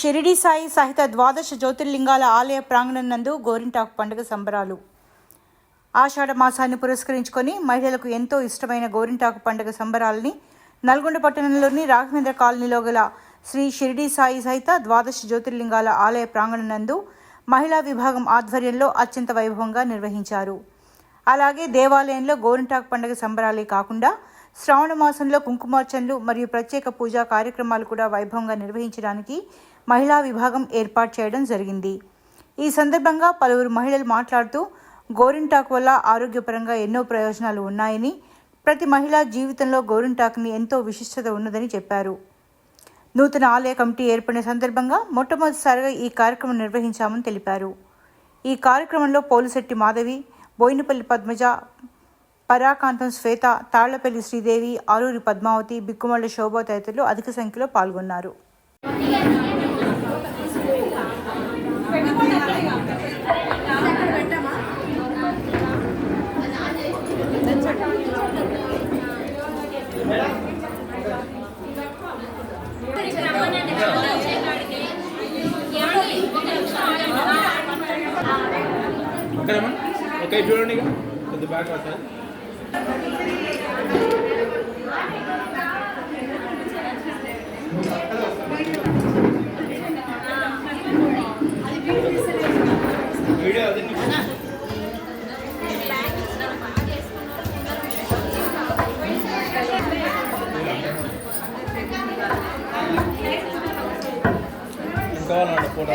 షిరిడి సాయి సహిత ద్వాదశ జ్యోతిర్లింగాల ఆలయ ప్రాంగణం నందు గోరింటాకు పండుగ సంబరాలు. ఆషాఢ మాసాన్ని పురస్కరించుకొని మహిళలకు ఎంతో ఇష్టమైన గోరింటాకు పండుగ సంబరాలని నల్గొండ పట్టణంలోని రాఘవేంద్ర కాలనీలో గల శ్రీ షిరిడి సాయి సహిత ద్వాదశ జ్యోతిర్లింగాల ఆలయ ప్రాంగణం నందు మహిళా విభాగం ఆధ్వర్యంలో అత్యంత వైభవంగా నిర్వహించారు. అలాగే దేవాలయంలో గోరింటాకు పండుగ సంబరాలే కాకుండా శ్రావణ మాసంలో కుంకుమార్చనలు మరియు ప్రత్యేక పూజా కార్యక్రమాలు కూడా వైభవంగా నిర్వహించడానికి మహిళా విభాగం ఏర్పాటు చేయడం జరిగింది. ఈ సందర్భంగా పలువురు మహిళలు మాట్లాడుతూ గోరింటాకు వల్ల ఆరోగ్యపరంగా ఎన్నో ప్రయోజనాలు ఉన్నాయని ప్రతి మహిళా జీవితంలో గోరింటాకుని ఎంతో విశిష్టత ఉన్నదని చెప్పారు. నూతన ఆలయ కమిటీ ఏర్పడిన సందర్భంగా మొట్టమొదటిసారిగా ఈ కార్యక్రమం నిర్వహించామని తెలిపారు. ఈ కార్యక్రమంలో పోలిశెట్టి మాధవి బోయినపల్లి పద్మజ పరాకాంతం శ్వేత తాళ్ళపల్లి శ్రీదేవి ఆరూరి పద్మావతి బిక్కుమళ్ళ శోభ తదితరులు అధిక సంఖ్యలో పాల్గొన్నారు. ఓకేనమ్మా ఓకే చూడండి ఇక కొద్ది బ్యాక్ వస్తుంది వీడియో అది ఇంకా ఫోటో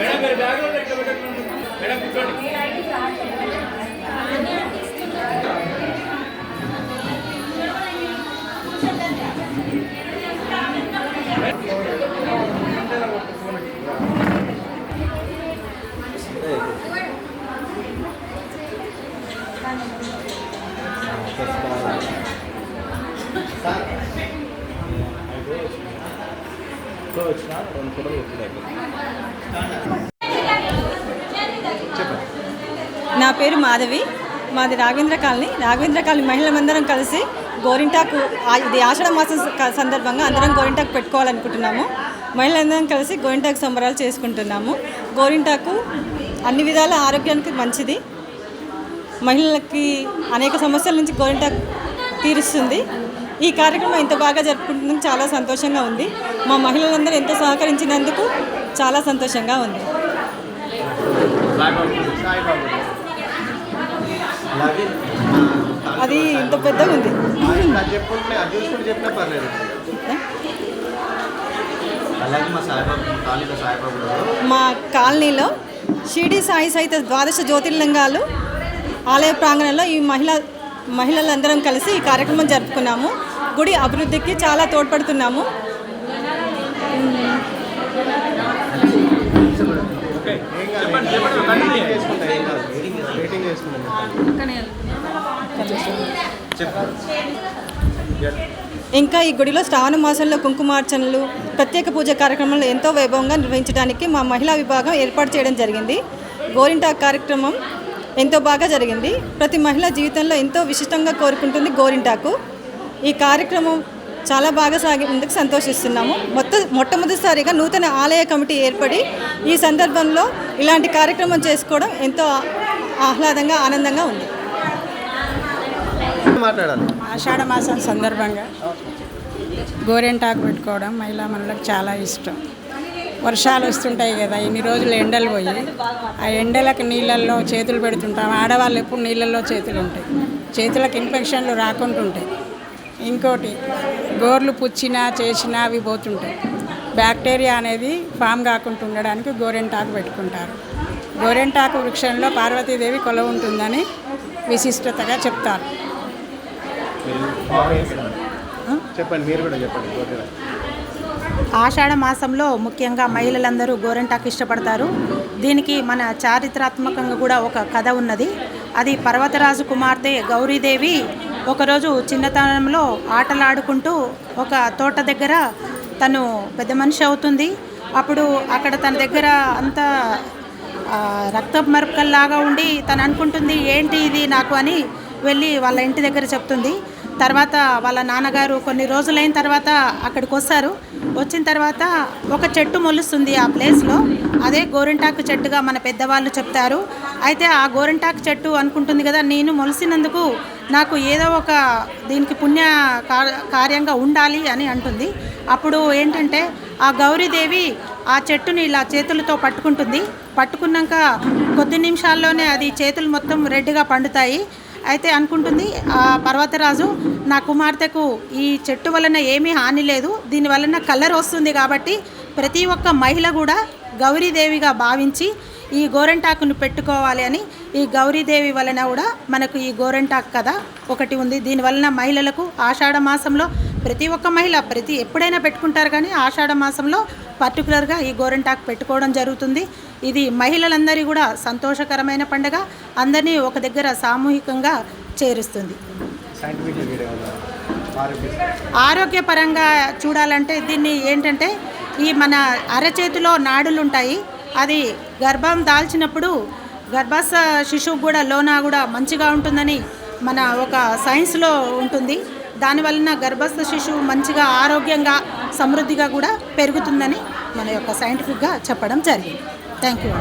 మేడం మీరు బ్యాగ్ ఎక్కడ పెట్టండి. మేడం కూర్చోండి. వచ్చిన రెండు ఫోటోలు నా పేరు మాధవి. మాది రాఘవేంద్ర కాలనీ. రాఘవేంద్ర కాలనీ మహిళలందరం కలిసి గోరింటాకు ఇది ఆషాఢ మాసం సందర్భంగా అందరం గోరింటాకు పెట్టుకోవాలనుకుంటున్నాము. మహిళలందరం కలిసి గోరింటాకు సంబరాలు చేసుకుంటున్నాము. గోరింటాకు అన్ని విధాల ఆరోగ్యానికి మంచిది. మహిళలకి అనేక సమస్యల నుంచి గోరింటాకు తీరుస్తుంది. ఈ కార్యక్రమం ఇంత బాగా జరుపుకుంటున్నందుకు చాలా సంతోషంగా ఉంది. మా మహిళలందరూ ఎంతో సహకరించినందుకు చాలా సంతోషంగా ఉంది. అది ఇంత పెద్దగా ఉంది. మా కాలనీలో షిరిడి సాయి సహిత ద్వాదశ జ్యోతిర్లింగాలు ఆలయ ప్రాంగణంలో ఈ మహిళ మహిళలందరం కలిసి ఈ కార్యక్రమం జరుపుకున్నాము. గుడి అభివృద్ధికి చాలా తోడ్పడుతున్నాము. ఇంకా ఈ గుడిలో శ్రావణ మాసంలో కుంకుమార్చనలు ప్రత్యేక పూజ కార్యక్రమాలు ఎంతో వైభవంగా నిర్వహించడానికి మా మహిళా విభాగం ఏర్పాటు చేయడం జరిగింది. గోరింటాకు కార్యక్రమం ఎంతో బాగా జరిగింది. ప్రతి మహిళ జీవితంలో ఎంతో విశిష్టంగా కోరుకుంటుంది గోరింటాకు. ఈ కార్యక్రమం చాలా బాగా సాగినందుకు సంతోషిస్తున్నాము. మొత్తం మొట్టమొదటిసారిగా నూతన ఆలయ కమిటీ ఏర్పడి ఈ సందర్భంలో ఇలాంటి కార్యక్రమం చేసుకోవడం ఎంతో ఆహ్లాదంగా ఆనందంగా ఉంది. మాట్లాడాలి? ఆషాఢ మాసం సందర్భంగా గోరెంటాకు పెట్టుకోవడం మహిళా మనులకు చాలా ఇష్టం. వర్షాలు వస్తుంటాయి కదా ఇన్ని రోజులు ఎండలు పోయి ఆ ఎండలకు నీళ్ళల్లో చేతులు పెడుతుంటాం. ఆడవాళ్ళు ఎప్పుడు నీళ్ళల్లో చేతులు ఉంటాయి. చేతులకు ఇన్ఫెక్షన్లు రాకుండా ఉంటాయి ఇంకోటి గోర్లు పుచ్చినా చేసినా అవి పోతుంటాయి. బ్యాక్టీరియా అనేది ఫామ్ కాకుండా ఉండడానికి గోరెంటాకు పెట్టుకుంటారు. గోరెంటాకు వృక్షంలో పార్వతీదేవి కొల ఉంటుందని విశిష్టతగా చెప్తారు. చెప్పండి మీరు కూడా చెప్పండి ఆషాఢ మాసంలో ముఖ్యంగా మహిళలందరూ గోరింటాకు ఇష్టపడతారు. దీనికి మన చారిత్రాత్మకంగా కూడా ఒక కథ ఉన్నది. అది పర్వతరాజు కుమార్తె గౌరీదేవి ఒకరోజు చిన్నతనంలో ఆటలాడుకుంటూ ఒక తోట దగ్గర తను పెద్ద మనిషి అవుతుంది. అప్పుడు అక్కడ తన దగ్గర అంతా రక్త మరకల్లాగా ఉండి తను అనుకుంటుంది ఏంటి ఇది నాకు? అని వెళ్ళి వాళ్ళ ఇంటి దగ్గర చెప్తుంది. తర్వాత వాళ్ళ నాన్నగారు కొన్ని రోజులైన తర్వాత అక్కడికి వస్తారు వచ్చిన తర్వాత ఒక చెట్టు మొలుస్తుంది ఆ ప్లేస్లో. అదే గోరింటాకు చెట్టుగా మన పెద్దవాళ్ళు చెప్తారు. అయితే ఆ గోరింటాకు చెట్టు అనుకుంటుంది కదా నేను మొలిసినందుకు నాకు ఏదో ఒక దీనికి పుణ్య కార్యంగా ఉండాలి అని అంటుంది. అప్పుడు ఏంటంటే ఆ గౌరీదేవి ఆ చెట్టుని ఇలా చేతులతో పట్టుకుంటుంది. పట్టుకున్నాక కొద్ది నిమిషాల్లోనే అది చేతులు మొత్తం రెడ్గా పండుతాయి. అయితే అనుకుంటుంది ఆ పర్వతరాజు నా కుమార్తెకు ఈ చెట్టు వలన ఏమీ హాని లేదు దీని వలన కలర్ వస్తుంది కాబట్టి ప్రతి ఒక్క మహిళ కూడా గౌరీదేవిగా భావించి ఈ గోరెంటాకును పెట్టుకోవాలి అని ఈ గౌరీదేవి వలన కూడా మనకు ఈ గోరంటాకు కథ ఒకటి ఉంది. దీని వలన మహిళలకు ఆషాఢ మాసంలో ప్రతి ఒక్క మహిళ ప్రతి ఎప్పుడైనా పెట్టుకుంటారు కానీ ఆషాఢ మాసంలో పర్టికులర్గా ఈ గోరెంటాకు పెట్టుకోవడం జరుగుతుంది. ఇది మహిళలందరి కూడా సంతోషకరమైన పండుగ. అందరినీ ఒక దగ్గర సామూహికంగా చేరుస్తుంది. ఆరోగ్యపరంగా చూడాలంటే దీన్ని ఏంటంటే ఈ మన అరచేతిలో నాడులు ఉంటాయి అది గర్భం దాల్చినప్పుడు గర్భస్థ శిశువు కూడా లోన కూడా మంచిగా ఉంటుందని మన ఒక సైన్స్లో ఉంటుంది. దానివలన గర్భస్థ శిశువు మంచిగా ఆరోగ్యంగా సమృద్ధిగా కూడా పెరుగుతుందని మన యొక్క సైంటిఫిక్గా చెప్పడం జరిగింది. Thank you